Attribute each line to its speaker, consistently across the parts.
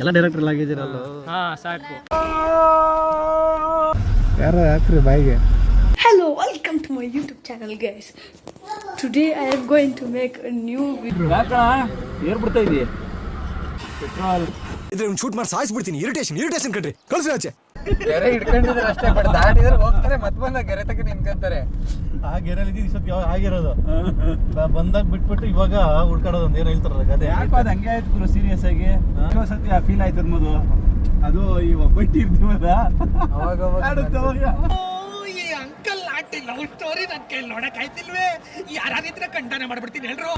Speaker 1: ಎಲ್ಲ ಡೈರೆಕ್ಟರ್ ಆಗಿದ್ದೀರಲ್ಲ
Speaker 2: ಹಾ ಸಾಕು.
Speaker 3: ಯಾರು ಹಾಕ್ರಿ ಬಾಯಿಗೆ?
Speaker 4: Hello, welcome to my YouTube channel, guys. Today I am going to make a new video.
Speaker 1: Air ಬಿಡ್ತಾ ಇದೀಯ? ಪೆಟ್ರೋಲ್
Speaker 5: ಇದ್ರೆ ಶೂಟ್ ಮಾಡಿ ಸಾಯಿಸ್ಬಿಡ್ತೀನಿ. ಇರಿಟೇಷನ್ ಇರಿಟೇಷನ್ ಕಣ್ರಿ. ಕಳ್ಸಿ ಆಚೆ.
Speaker 3: ಗೆರೆ ಹಿಡ್ಕೊಂಡಿದ್ರೆ ಅಷ್ಟೇ ಬಟ್ ದಾಟಿದ್ರೆ ಹೋಗ್ತಾರೆ ಮತ್ತೆ ಬಂದ ಗೆರೆ ತಕ್ಕ ನಿಂತ್ಕೊಂತಾರೆ.
Speaker 1: ಆ ಗೆರೆಲಿ ಇದ್ದಿದ್ದು ಇಷ್ಟೊತ್ತಿಗೆ ಯಾವಾಗ ಆಗಿರೋದು ಬ- ಬಂದಾಗ ಬಿಟ್ಬಿಟ್ಟು ಇವಾಗ ಹುಡ್ಕಾಡೋದು ಅಂತ ಏನು ಹೇಳ್ತಾರಲ್ಲ ಅದೇ
Speaker 6: ಯಾಕೋ ಅದು ಹಂಗೆ ಆಯ್ತು ಗುರು ಸೀರಿಯಸ್ ಆಗಿ. ಎಷ್ಟೋ ಸತಿ ಆ ಫೀಲ್ ಆಯ್ತು ಅನ್ನೋದು ಅದು ಈ ಒಬ್ಬಟ್ಟಿ ಇರ್ತೀವಲ್ಲ?
Speaker 3: ಅವಾಗ ಅವಾಗ
Speaker 6: ಮಾಡ್ಬಿಡ್ತೀನಿ ಅವಾಗ.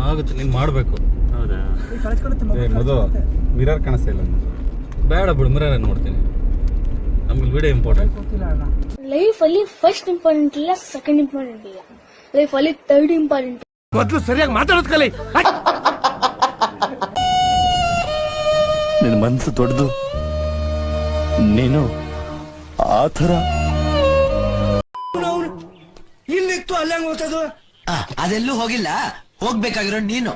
Speaker 1: ಆಗುತ್ತೆ ನೀನು ಮಾಡಬೇಕು. ಹೌದಾ?
Speaker 6: ಮಧು ಮಿರರ್ ಕಾಣಿಸ್ತಾ ಇಲ್ಲ
Speaker 1: ಬೇಡ ಬಿಡು ಮಿರರ್ ನೋಡ್ತೀನಿ. ನಮ್ಗೆ ವಿಡಿಯೋ ಇಂಪಾರ್ಟೆಂಟ್
Speaker 4: ಲೈಫ್ ಅಲ್ಲಿ ಫಸ್ಟ್ ಇಂಪಾರ್ಟೆಂಟ್ ಇಲ್ಲ ಸೆಕೆಂಡ್ ಇಂಪಾರ್ಟೆಂಟ್ ಇಲ್ಲ. ಲೈಫ್ ಅಲ್ಲಿ ಮಾತಾಡೋದು ಕಲಿ
Speaker 7: ನಿನ್ನ ಮನಸ್ಸು ದೊಡ್ಡದು ನೀನು ಆ ಥರ.
Speaker 5: ಇಲ್ಲಿತ್ತು ಅಲ್ಲೇ ಹೋಗ್ತದು
Speaker 8: ಅದೆಲ್ಲೂ ಹೋಗಿಲ್ಲ. ಹೋಗ್ಬೇಕಾಗಿರೋ ನೀನು.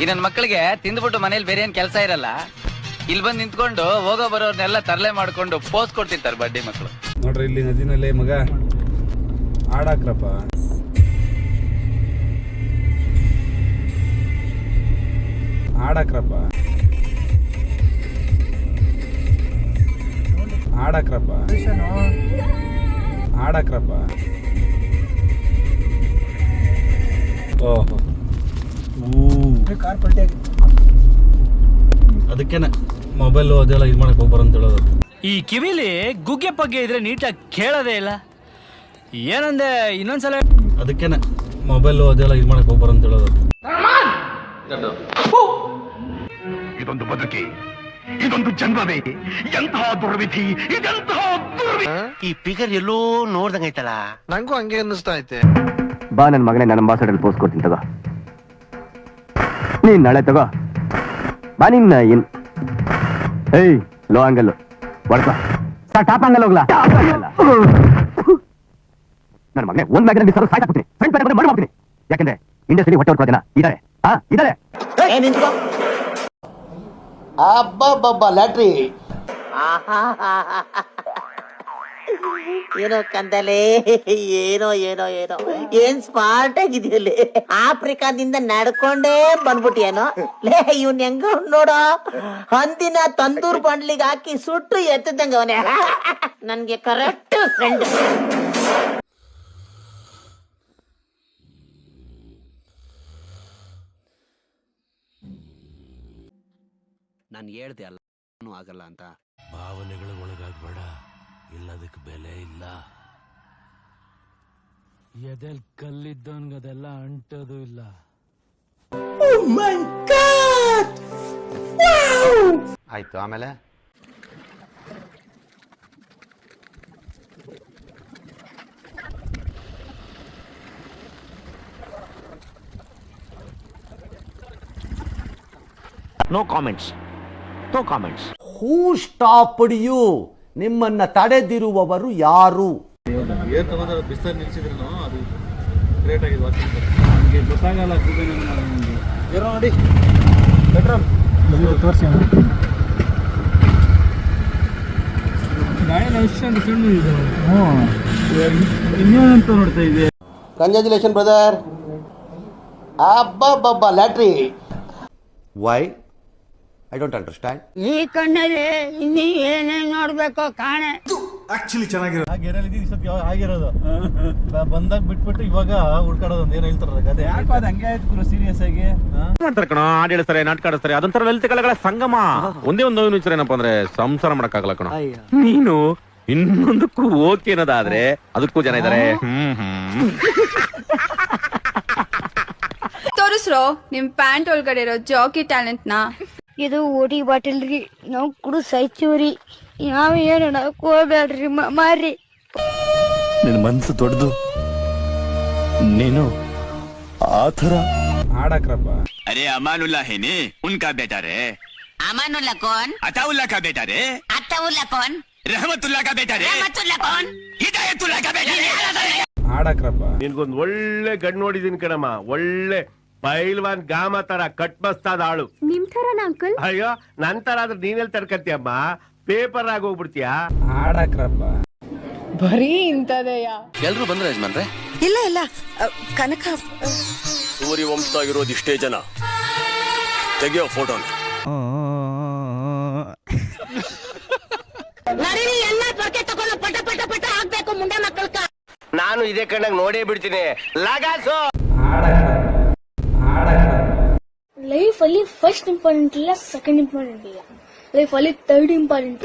Speaker 9: ಈ ನನ್ನ ಮಕ್ಕಳಿಗೆ ತಿಂದ್ಬಿಟ್ಟು ಮನೇಲಿ ಬೇರೆ ಏನ್ ಕೆಲಸ ಇರಲ್ಲ. ಇಲ್ಲಿ ಬಂದು ನಿಂತ್ಕೊಂಡು ಹೋಗೋ ಬರೋರ್ನೆಲ್ಲ ತರಲೆ ಮಾಡ್ಕೊಂಡು ಪೋಸ್ ಕೊಡ್ತಿರ್ತಾರೆ ಬಡ್ಡಿ ಮಕ್ಕಳು
Speaker 6: ನೋಡ್ರಿ, ಇಲ್ಲಿ ನದಿನಲ್ಲಿ ಮಗ ಆಡಾಕ್ರಪ್ಪ ಆಡಾಕ್ರಪ್ಪ ಆಡಾಕ್ರಪ್ಪ ಆಡಾಕ್ರಪ್ಪ ಓಹೋ.
Speaker 1: ಅದಕ್ಕೇನೆ ಮೊಬೈಲು ಅದೆಲ್ಲ ಇದು ಮಾಡಕ್ಕೆ ಹೋಗ್ಬಾರ ಅಂತ ಹೇಳೋದು.
Speaker 2: ಈ ಕಿವಿಲಿ ಗುಗ್ಗೆ ಪಗ್ಗೆ ಇದ್ರೆ ನೀಟಾಗಿ ಕೇಳೋದೇ ಇಲ್ಲ. ಏನಂದೆ ಇನ್ನೊಂದ್ಸಲ
Speaker 1: ಅದಕ್ಕೇನೆ ಮೊಬೈಲು ಅದೆಲ್ಲ ಇದು ಮಾಡಕ್ಕೆ ಹೋಗ್ಬಾರ ಅಂತ ಹೇಳೋದು.
Speaker 7: ಇದೊಂದು ಬದುಕಿ ಇದೊಂದು ಜನ್ಮವೇ. ಎಂತಹ ದುರ್ವಿಧಿ ಇದೆಂತಹ ದುರ್ವಿ ಈ ಫಿಗರ್ ಎಲ್ಲೋ ನೋಡ್ದಂಗೈತಲ್ಲ
Speaker 5: ನಂಗೂ ಹಂಗೆ ಅನ್ನಿಸ್ತಾ ಐತೆ.
Speaker 7: ಬಾ ನನ್ನ ಮಗನೇ ನನ್ನ ಅಂಬಾಸಡರ್ ಪೋಸ್ಟ್ ಕೊಡ್ತೀನಿ ತಗೋ. ನೀನ್ ನಾಳೆ ತಗೋ. ಬಾ ನಿನ್ನ ಏನ್ ಏಯ್ ಲೋ ಅಂಗಲ್ಲು ಹೊಡ್ಕೋ ಸರ್ ಟಾಪ್ ಆಂಗಲ್ ಹೋಗ್ಲಾ? ನನ್ನ ಮಗನೇ ಒಂದ್ ಮ್ಯಾಗ್ ನಂಗೆ ಸರ್ ಸಾಯ್ತಾಕ್ಬಿಡ್ತೀನಿ ಫ್ರೆಂಡ್ ಬೇರೆ ಮಾಡಿ ಮಾಡ್ತೀನಿ. ಯಾಕಂದ್ರೆ ಇಂಡಸ್ಟ್ರಿ ಹೊಟ್ಟೆ ಹೊಡ್ಕೋ ಜನ ಇದಾರೆ. ಹಾ ಇದಾರೆ.
Speaker 8: ಅಬ್ಬಬ್ಬಬ್ಬ, ಲ್ಯಾಟ್ರಿ. ಏನೋ ಕಂದಲೆ, ಏನೋ ಏನೋ ಏನೋ. ಏನ್ ಸ್ಮಾರ್ಟ್ ಆಗಿದೆಯಲ್ಲಿ ಆಫ್ರಿಕಾದಿಂದ ನಡ್ಕೊಂಡೇ ಬಂದ್ಬಿಟ್ಟಿಯೇನೋ? ಲೇ, ಇವನ್ ಹೆಂಗ ನೋಡೋ? ಹಂದಿನ ತಂದೂರ್ ಬಂಡ್ಲಿಗೆ ಹಾಕಿ ಸುಟ್ಟು ಎತ್ತದಂಗ ಅವನೇ. ನನ್ಗೆ ಕರೆಕ್ಟ್ ಫ್ರೆಂಡ್
Speaker 9: ನಾನು ಹೇಳ್ದೆ ಅಲ್ಲ ಆಗಲ್ಲ ಅಂತ.
Speaker 7: ಭಾವನೆಗಳ ಒಳಗಾಗ್ಬೇಡ ಇಲ್ಲದಕ್ಕೆ ಬೆಲೆ ಇಲ್ಲ.
Speaker 2: ಎದೆಲ್ ಕಲ್ಲಿದ್ದವನ್ಗದೆಲ್ಲ ಅಂಟೋದು ಇಲ್ಲ.
Speaker 9: ಆಯ್ತು ಆಮೇಲೆ?
Speaker 7: No comments no comments
Speaker 8: who stopped you ನಿಮ್ಮನ್ನ ತಡೆದಿರುವವರು ಯಾರು? Congratulation brother ಅಬ್ಬಬ್ಬಬ್ಬ lottery why I don't understand
Speaker 4: ಈ ಕಣ್ಣಲ್ಲಿ ಇನ್ನೀ ಏನೇನ್ ನೋಡ್ಬೇಕು ಕಾಣೆ.
Speaker 3: ಆಕ್ಚುಲಿ ಚೆನ್ನಾಗಿರೋ
Speaker 1: ಆ ಗೆರೆಯಲ್ಲಿ ಇದ್ದಿದ್ದು ಸತ್ಯ ಆಗಿರೋದು. ಬಂದಾಗ ಬಿಟ್ಬಿಟ್ಟು ಇವಾಗ ಹುಡ್ಕಾಡೋದು ಅಂತ ಏನು ಹೇಳ್ತಾರಲ್ಲ ಗಾದೆ.
Speaker 6: ಯಾಕೋ ಅದು ಹಂಗೆ ಆಯ್ತು ಗುರು ಸೀರಿಯಸ್ ಆಗಿ.
Speaker 7: ಮಾಡ್ತಾರೆ ಕಣ? ಹಾಡು ಹೇಳ್ತಾರೆ ನಾಟಕ ಆಡಿಸ್ತಾರೆ ಅದೊಂಥರ ಲಲಿತ ಕಲೆಗಳ ಸಂಗಮ. ಒಂದೇ ಒಂದು ನೋವಿನ ವಿಚಾರ ಏನಪ್ಪಾ ಅಂದ್ರೆ ಸಂಸಾರ ಮಾಡಕ್ಕಾಗಲ್ಲ ಕಣ. ನೀನು ಇನ್ನೊಂದಕ್ಕೂ ಓಕೆ ಅನ್ನೋದಾದ್ರೆ ಅದಕ್ಕೂ ಜನ ಇದಾರೆ. ಹ್ಮ್ ಹ್ಮ್.
Speaker 4: ತೋರಿಸ್ರೋ ನಿಮ್ ಪ್ಯಾಂಟ್ ಒಳಗಡೆ ಇರೋ ಜಾಕಿ ಟ್ಯಾಲೆಂಟ್ನ. ಇದು ಓಡಿ ಬಾಟಲ್ ರೀ. ನಾವು ಕುಡು ರೀ. ನಾವ್ ಏನ ಹೋಗ್ಬೇಡ್ರಿ ಮಾರಿ
Speaker 7: ನಿನ್ನ ಮನಸ್ಸು ದೊಡ್ಡದು. ನೀನು ಆ ಥರ
Speaker 6: बेटा
Speaker 7: ಅರೆ ಅಮಾನುಲ್ಲಾ ಹೇನೆ ಉನ್ಕಾ ಬೇಟಾ ರೇ
Speaker 8: ಅಮಾನುಲ್ಲ ಕೋನ್
Speaker 7: ಅತಾವುಲ್ಲಾ ಕಾ ಬೇಟಾ ರೇ
Speaker 8: ಅತ
Speaker 6: ಆಡಕ್ರಪ್ಪ
Speaker 10: ನಿನ್ಗೊಂದ್ ಒಳ್ಳೆ ಗಂಡ್ ನೋಡಿದೀನಿ ಕಣಮ್ಮ ಒಳ್ಳೆ. ಪೈಲ್ವಾನ್ ಗಾಮ ತರ ಕಟ್ ಮಸ್ತಾದ ಆಳು.
Speaker 4: ನಿಮ್ ತರ ಅಂಕಲ್?
Speaker 10: ಅಯ್ಯೋ ನಂತರ ಆದ್ರೆ ನೀನೆಲ್ ತಡ್ಕತ್ತೀಯಮ್ಮ ಪೇಪರ್ ಆಗಿ ಹೋಗ್ಬಿಡ್ತೀಯ?
Speaker 6: ಆಡಕ್ರಪ್ಪ.
Speaker 11: ಎಲ್ರು ಬಂದ್ರೆ ಯಜಮಾನ್ರೆ?
Speaker 12: ಇಲ್ಲ ಇಲ್ಲ. ಕನಕ.
Speaker 5: ಸೂರ್ಯವಂಶದಾಗಿರೋದು ಇಷ್ಟೇ ಜನ. ತೆಗಿಯೋ ಫೋಟೋನ.
Speaker 13: ಎಲ್ಲ ತಗೊಂಡು ಪಟ ಪಟ ಪಟ ಹಾಕ್ಬೇಕು ಮುಂಡೆ ಮಕ್ಕಳ
Speaker 10: ನಾನು ಇದೇ ಕಣ್ಣಾಗ ನೋಡೇ ಬಿಡ್ತೀನಿ. ಲಗಾಸು!
Speaker 4: ಅಲ್ಲಿ ಫಸ್ಟ್ ಇಂಪಾರ್ಟೆಂಟ್ ಇಲ್ಲ ಸೆಕೆಂಡ್ ಇಂಪಾರ್ಟೆಂಟ್ ಇಲ್ಲ. ಲೈಫ್ ಅಲ್ಲಿ ಥರ್ಡ್ ಇಂಪಾರ್ಟೆಂಟ್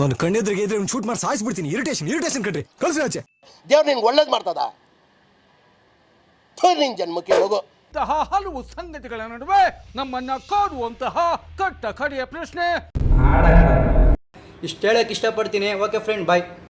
Speaker 5: ನಾನು ಕಣ್ಣೆದ್ರಿಗೆ ಇದ್ರೆ ಶೂಟ್ ಮಾಡಿ ಸಾಯಿಸ್ಬಿಡ್ತೀನಿ. ಇರಿಟೇಷನ್ ಇರಿಟೇಷನ್ ಕಣ್ರಿ. ಕಳ್ಸಿ ಆಚೆ.
Speaker 10: ದೇವ್ರ ನಿನ್ ಒಳ್ಳೇದು ಮಾಡ್ತದ? ನಿನ್ ಜನ್ಮಕ್ಕೆ ಹೋಗೋ.
Speaker 3: ಹಲವು ಸಂಗತಿಗಳ ನಡುವೆ ನಮ್ಮನ್ನ ಕಾಡುವಂತಹ ಕಟ್ಟ ಕಡೆಯ ಪ್ರಶ್ನೆ.
Speaker 14: ಇಷ್ಟು ಹೇಳಕ್ ಇಷ್ಟಪಡ್ತೀನಿ. Okay friend bye